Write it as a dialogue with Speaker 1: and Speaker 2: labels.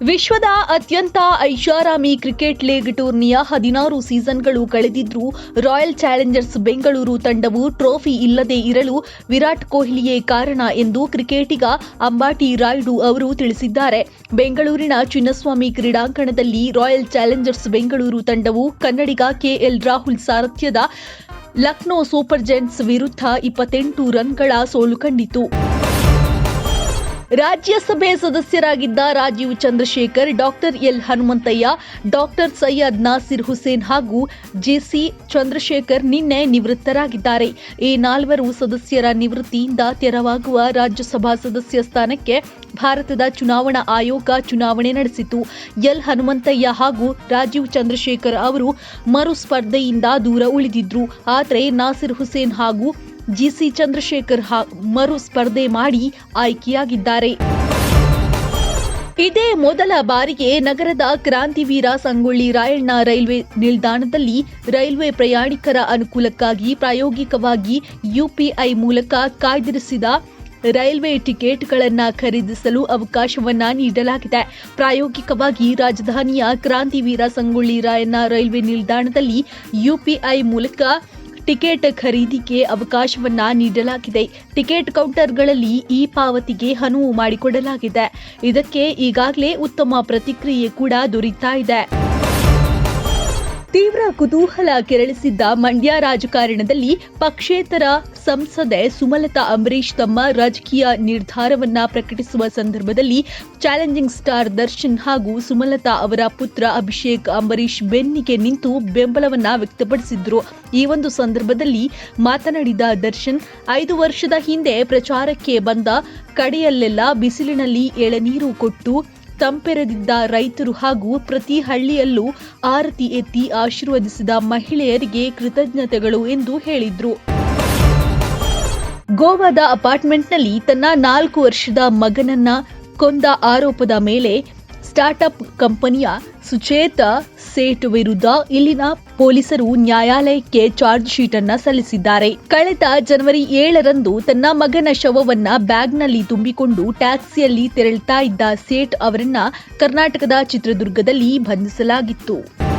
Speaker 1: ವಿಶ್ವದ ಅತ್ಯಂತ ಐಷಾರಾಮಿ ಕ್ರಿಕೆಟ್ ಲೀಗ್ ಟೂರ್ನಿಯ ಹದಿನಾರು ಸೀಸನ್ಗಳು ಕಳೆದಿದ್ರೂ ರಾಯಲ್ ಚಾಲೆಂಜರ್ಸ್ ಬೆಂಗಳೂರು ತಂಡವು ಟ್ರೋಫಿ ಇಲ್ಲದೆ ಇರಲು ವಿರಾಟ್ ಕೊಹ್ಲಿಯೇ ಕಾರಣ ಎಂದು ಕ್ರಿಕೆಟಿಗ ಅಂಬಾಟಿ ರಾಯ್ಡು ಅವರು ತಿಳಿಸಿದ್ದಾರೆ. ಬೆಂಗಳೂರಿನ ಚಿನ್ನಸ್ವಾಮಿ ಕ್ರೀಡಾಂಗಣದಲ್ಲಿ ರಾಯಲ್ ಚಾಲೆಂಜರ್ಸ್ ಬೆಂಗಳೂರು ತಂಡವು ಕನ್ನಡಿಗ ಕೆಎಲ್ ರಾಹುಲ್ ಸಾರಥ್ಯದ ಲಕ್ನೋ ಸೂಪರ್ ಜೆಂಟ್ಸ್ ವಿರುದ್ಧ ಇಪ್ಪತ್ತೆಂಟು ರನ್ಗಳ ಸೋಲು ಕಂಡಿತು ರಾಜ್ಯಸಭೆ ಸದಸ್ಯರಾಗಿದ್ದ Rajeev Chandrashekhar, doctor L Hanumanthaiah, doctor Syed Nasir Hussain ಹಾಗೂ ಜೆಸಿ ಚಂದ್ರಶೇಖರ್ ನಿನ್ನೆ ನಿವೃತ್ತರಾಗಿದ್ದಾರೆ. ಈ ನಾಲ್ವರು ಸದಸ್ಯರ ನಿವೃತ್ತಿಯಿಂದ ತೆರವಾಗುವ ರಾಜ್ಯಸಭಾ ಸದಸ್ಯ ಸ್ಥಾನಕ್ಕೆ ಭಾರತದ ಚುನಾವಣಾ ಆಯೋಗ ಚುನಾವಣೆ ನಡೆಸಿತು. ಎಲ್ ಹನುಮಂತಯ್ಯ ಹಾಗೂ ರಾಜೀವ್ ಚಂದ್ರಶೇಖರ್ ಅವರು ಮರು ಸ್ಪರ್ಧೆಯಿಂದ ದೂರ ಉಳಿದಿದ್ರು. ಆದರೆ ನಾಸಿರ್ ಹುಸೇನ್ ಹಾಗೂ ಜಿಸಿ ಚಂದ್ರಶೇಖರ್ ಮರು ಸ್ಪರ್ಧೆ ಮಾಡಿ ಆಯ್ಕೆಯಾಗಿದ್ದಾರೆ. ಇದೇ ಮೊದಲ ಬಾರಿಗೆ ನಗರದ ಕ್ರಾಂತಿವೀರ ಸಂಗೊಳ್ಳಿ ರಾಯಣ್ಣ ರೈಲ್ವೆ ನಿಲ್ದಾಣದಲ್ಲಿ ರೈಲ್ವೆ ಪ್ರಯಾಣಿಕರ ಅನುಕೂಲಕ್ಕಾಗಿ ಪ್ರಾಯೋಗಿಕವಾಗಿ ಯುಪಿಐ ಮೂಲಕ ಕಾಯ್ದಿರಿಸಿದ ರೈಲ್ವೆ ಟಿಕೆಟ್ಗಳನ್ನು ಖರೀದಿಸಲು ಅವಕಾಶವನ್ನ ನೀಡಲಾಗಿದೆ. ಪ್ರಾಯೋಗಿಕವಾಗಿ ರಾಜಧಾನಿಯ ಕ್ರಾಂತಿವೀರ ಸಂಗೊಳ್ಳಿ ರಾಯಣ್ಣ ರೈಲ್ವೆ ನಿಲ್ದಾಣದಲ್ಲಿ ಯುಪಿಐ ಮೂಲಕ ಟಿಕೆಟ್ ಖರೀದಿಗೆ ಅವಕಾಶವನ್ನ ನೀಡಲಾಗಿದೆ. ಟಿಕೆಟ್ ಕೌಂಟರ್ಗಳಲ್ಲಿ ಈ ಪಾವತಿಗೆ ಅನುವು ಮಾಡಿಕೊಡಲಾಗಿದೆ. ಇದಕ್ಕೆ ಈಗಾಗಲೇ ಉತ್ತಮ ಪ್ರತಿಕ್ರಿಯೆ ಕೂಡ ದೊರೀತಾ ಇದೆ. ತೀವ್ರ ಕುತೂಹಲ ಕೆರಳಿಸಿದ್ದ ಮಂಡ್ಯ ರಾಜಕಾರಣದಲ್ಲಿ ಪಕ್ಷೇತರ ಸಂಸದೆ ಸುಮಲತಾ ಅಂಬರೀಶ್ ತಮ್ಮ ರಾಜಕೀಯ ನಿರ್ಧಾರವನ್ನ ಪ್ರಕಟಿಸುವ ಸಂದರ್ಭದಲ್ಲಿ ಚಾಲೆಂಜಿಂಗ್ ಸ್ಟಾರ್ ದರ್ಶನ್ ಹಾಗೂ ಸುಮಲತಾ ಅವರ ಪುತ್ರ ಅಭಿಷೇಕ್ ಅಂಬರೀಶ್ ಬೆನ್ನಿಗೆ ನಿಂತು ಬೆಂಬಲವನ್ನ ವ್ಯಕ್ತಪಡಿಸಿದ್ರು. ಈ ಒಂದು ಸಂದರ್ಭದಲ್ಲಿ ಮಾತನಾಡಿದ ದರ್ಶನ್, ಐದು ವರ್ಷದ ಹಿಂದೆ ಪ್ರಚಾರಕ್ಕೆ ಬಂದ ಕಡೆಯಲ್ಲೆಲ್ಲ ಬಿಸಿಲಿನಲ್ಲಿ ಎಳನೀರು ಕೊಟ್ಟು ತಂಪೆರೆದಿದ್ದ ರೈತರು ಹಾಗೂ ಪ್ರತಿ ಹಳ್ಳಿಯಲ್ಲೂ ಆರತಿ ಎತ್ತಿ ಆಶೀರ್ವದಿಸಿದ ಮಹಿಳೆಯರಿಗೆ ಕೃತಜ್ಞತೆಗಳು ಎಂದು ಹೇಳಿದ್ರು. ಗೋವಾದ ಅಪಾರ್ಟ್ಮೆಂಟ್ನಲ್ಲಿ ತನ್ನ ನಾಲ್ಕು ವರ್ಷದ ಮಗನನ್ನ ಕೊಂದ ಆರೋಪದ ಮೇಲೆ ಸ್ಟಾರ್ಟ್ಅಪ್ ಕಂಪನಿಯ ಸುಚೇತ ಸೇಠ್ ವಿರುದ್ಧ ಇಲ್ಲಿನ ಪೊಲೀಸರು ನ್ಯಾಯಾಲಯಕ್ಕೆ ಚಾರ್ಜ್ ಶೀಟ್ ಅನ್ನ ಸಲ್ಲಿಸಿದ್ದಾರೆ. ಕಳೆದ ಜನವರಿ ಏಳರಂದು ತನ್ನ ಮಗನ ಶವವನ್ನ ಬ್ಯಾಗ್ನಲ್ಲಿ ತುಂಬಿಕೊಂಡು ಟ್ಯಾಕ್ಸಿಯಲ್ಲಿ ತೆರಳುತ್ತಾ ಇದ್ದ ಸೇಠ್ ಅವರನ್ನ ಕರ್ನಾಟಕದ ಚಿತ್ರದುರ್ಗದಲ್ಲಿ ಬಂಧಿಸಲಾಗಿತ್ತು.